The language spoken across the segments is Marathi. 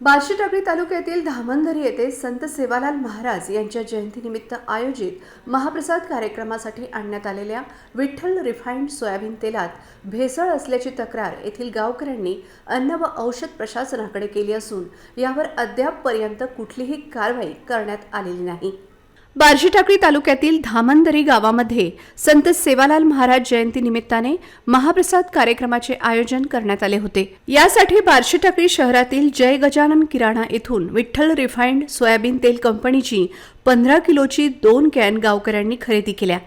बार्शी टाकळी तालुक्यातील धामंधरी येथे संत सेवालाल महाराज यांच्या जयंतीनिमित्त आयोजित महाप्रसाद कार्यक्रमासाठी आणण्यात आलेल्या विठ्ठल रिफाईंड सोयाबीन तेलात भेसळ असल्याची तक्रार येथील गावकऱ्यांनी अन्न व औषध प्रशासनाकडे केली असून यावर अद्यापपर्यंत कुठलीही कारवाई करण्यात आलेली नाही. बार्शी टाकळी तालुक्यातील धामंदरी गावामध्ये संत सेवालाल महाराज जयंती निमित्ताने महाप्रसाद कार्यक्रमाचे आयोजन करण्यात आले होते. यासाठी बार्शी टाकळी शहरातील जय गजानन किराणा येथून विठ्ठल रिफाईंड सोयाबीन तेल कंपनीची पंधरा किलोची दोन कॅन गावकऱ्यांनी खरेदी केल्या.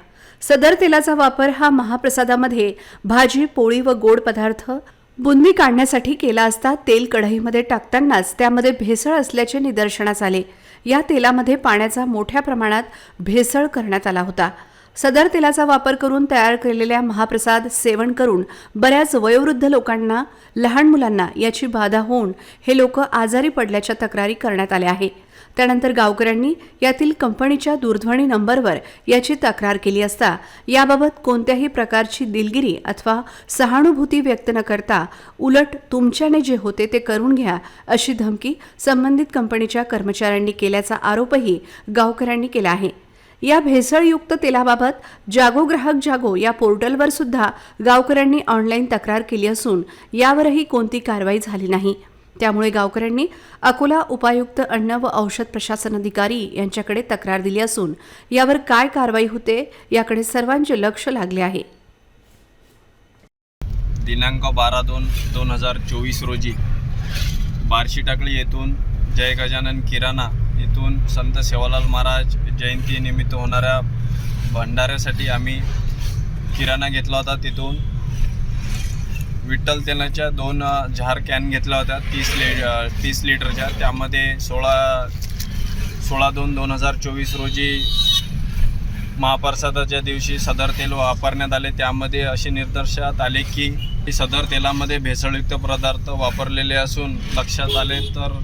सदर तेलाचा वापर हा महाप्रसादामध्ये भाजी पोळी व गोड पदार्थ बुंदी काढण्यासाठी केला असता तेल कढईमध्ये टाकतानाच त्यामध्ये भेसळ असल्याचे निदर्शनास आले. या तेलामध्ये पाण्याचा मोठ्या प्रमाणात भेसळ करण्यात आला होता. सदर तेलाचा वापर करून तयार केलेल्या महाप्रसाद सेवन करून बऱ्याच वयोवृद्ध लोकांना लहान मुलांना याची बाधा होऊन हे लोक आजारी पडल्याच्या तक्रारी करण्यात आल्या आहे त्यानंतर गावकऱ्यांनी यातील कंपनीच्या दूरध्वनी नंबरवर याची तक्रार केली असता याबाबत कोणत्याही प्रकारची दिलगिरी अथवा सहानुभूती व्यक्त न करता उलट तुमच्याने जे होते ते करून घ्या अशी धमकी संबंधित कंपनीच्या कर्मचाऱ्यांनी केल्याचा आरोपही गावकऱ्यांनी केला आहे. या भेसळयुक्त तेलाबाबत जागो ग्राहक जागो या पोर्टलवर सुद्धा गावकऱ्यांनी ऑनलाईन तक्रार केली असून यावरही कोणती कारवाई झाली नाही. त्यामुळे गावकऱ्यांनी अकोला उपायुक्त अन्न व औषध प्रशासन अधिकारी यांच्याकडे तक्रार दिली असून यावर काय कारवाई होते याकडे सर्वांचे लक्ष लागले आहे. दिनांक बारा दोन दोन हजार चोवीस रोजी बार्शी टाकळी येथून जय गजानन किराणा इथून संत सेवालाल महाराज जयंतीनिमित्त होणाऱ्या भंडाऱ्यासाठी आम्ही किराणा घेतला होता तिथून. विठ्ठल तेलाच्या दोन झार जार कॅन घेतल्या होत्या तीस लि तीस लिटरच्या. त्यामध्ये सोळा सोळा दोन दोन हजार चोवीस रोजी महाप्रसादाच्या दिवशी सदर तेल वापरण्यात आले. त्यामध्ये असे निदर्शनात आले की सदर तेलामध्ये भेसळयुक्त पदार्थ वापरलेले असून लक्षात आले तर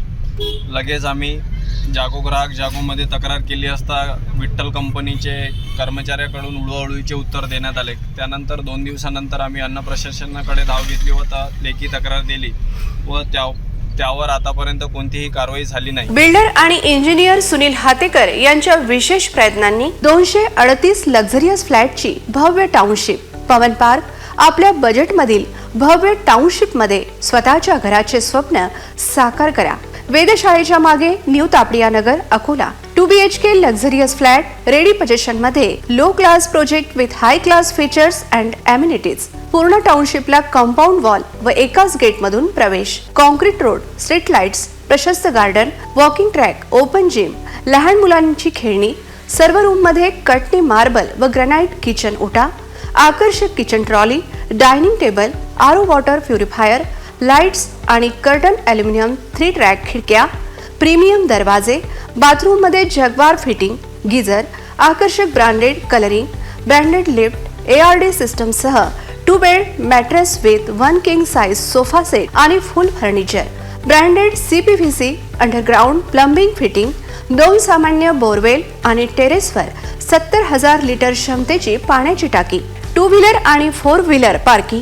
लगेच आम्ही जागो ग्राहक जागोमध्ये तक्रार केली असता विठ्ठल कंपनीचे कर्मचाऱ्याकडून उळवळीचे उत्तर देण्यात आले. त्यानंतर दोन दिवसानंतर आम्ही अन्न प्रशासनाकडे धाव घेतली व त- लेखी तक्रार दिली व त्या त्यावर आतापर्यंत कोणतीही कारवाई झाली नाही. बिल्डर आणि इंजिनियर सुनील हातेकर यांच्या विशेष प्रयत्नांनी दोनशे अडतीस लक्झरियस फ्लॅटची भव्य टाउनशिप पवन पार्क आपल्या बजेटमधील भव्य टाउनशिपमध्ये स्वतःच्या घराचे स्वप्न साकार करा. वेधशाळेच्या मागे new Tapadia Nagar Akola. Two B H K luxurious flat ready पजेशनमध्ये low class project with high class features and amenities पूर्ण टाउनशिपला कंपाऊंड वॉल व एकाच गेटमधून प्रवेश. कॉन्क्रीट रोड स्ट्रीट लाइट्स प्रशस्त garden walking track open gym लहान मुलांची खेळणी सर्व रूममध्ये कटनी मार्बल व ग्रॅनाइट किचन ओटा आकर्षक kitchen trolley dining table RO water purifier lights आणि कर्टन ॲल्युमिनियम थ्री ट्रॅक खिडक्या प्रीमियम दरवाजे बाथरूममध्ये जगवार फिटिंग गिझर आकर्षक branded colouring branded lift A R D सिस्टमसह two bed mattress with one king size sofa set आणि full furniture branded C P V C underground plumbing fitting दोन सामान्य बोरवेल आणि टेरेसवर सत्तर हजार लिटर क्षमतेची पाण्याची टाकी. टू व्हीलर आणि फोर व्हीलर पार्किंग